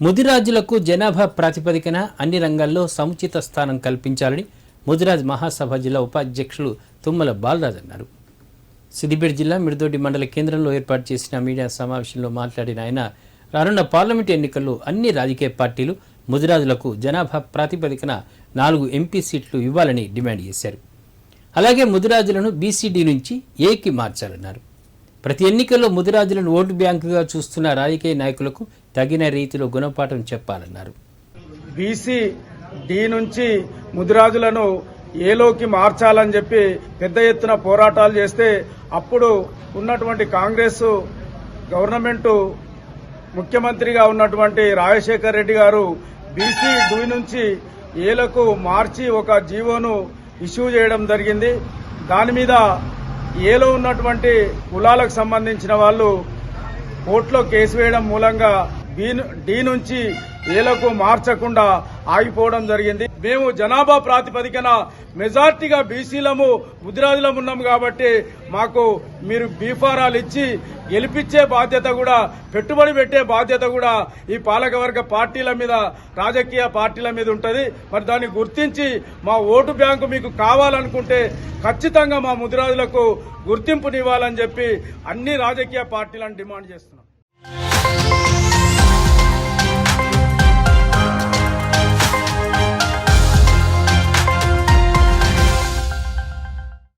ముదిరాజులకు జనాభా ప్రాతిపదికన అన్ని రంగాల్లో సముచిత స్థానం కల్పించాలని ముదిరాజ్ మహాసభ జిల్లా ఉపాధ్యక్షులు తుమ్మల బాలరాజ్ అన్నారు. సిద్దిపేట జిల్లా మిడిదొడ్డి మండల కేంద్రంలో ఏర్పాటు చేసిన మీడియా సమావేశంలో మాట్లాడిన ఆయన రానున్న పార్లమెంటు ఎన్నికల్లో అన్ని రాజకీయ పార్టీలు ముదిరాజులకు జనాభా ప్రాతిపదికన నాలుగు ఎంపీ సీట్లు ఇవ్వాలని డిమాండ్ చేశారు. అలాగే ముదిరాజులను బీసీడీ నుంచి ఏకి మార్చాలన్నారు. ప్రతి ఎన్నికల్లో ముదిరాజులను ఓటు బ్యాంకుగా చూస్తున్న రాజకీయ నాయకులకు తగిన రీతిలో గుణపాఠం చెప్పాలన్నారు. బీసీ డి నుంచి ముదిరాజులను ఏలోకి మార్చాలని చెప్పి పెద్ద ఎత్తున పోరాటాలు చేస్తే అప్పుడు ఉన్నటువంటి కాంగ్రెస్ గవర్నమెంటు ముఖ్యమంత్రిగా ఉన్నటువంటి రాజశేఖర్ రెడ్డి గారు బీసీ డి నుంచి ఏలకు మార్చి ఒక జీవోను ఇష్యూ చేయడం జరిగింది. దాని మీద ఏలో ఉన్నటువంటి కులాలకు సంబంధించిన వాళ్ళు కోర్టులో కేసు వేయడం మూలంగా బి డి నుంచి ఏలకు మార్చకుండా ఆగిపోవడం జరిగింది. మేము జనాభా ప్రాతిపదికన మెజార్టీగా బీసీలము ముదిరాజులం ఉన్నాం కాబట్టి మాకు మీరు బీఫారాలు ఇచ్చి గెలిపించే బాధ్యత కూడా పెట్టుబడి పెట్టే బాధ్యత కూడా ఈ పాలకవర్గ పార్టీల మీద రాజకీయ పార్టీల మీద ఉంటుంది. మరి దాన్ని గుర్తించి మా ఓటు బ్యాంకు మీకు కావాలనుకుంటే ఖచ్చితంగా మా ముదిరాజులకు గుర్తింపునివ్వాలని చెప్పి అన్ని రాజకీయ పార్టీలను డిమాండ్ చేస్తున్నాం.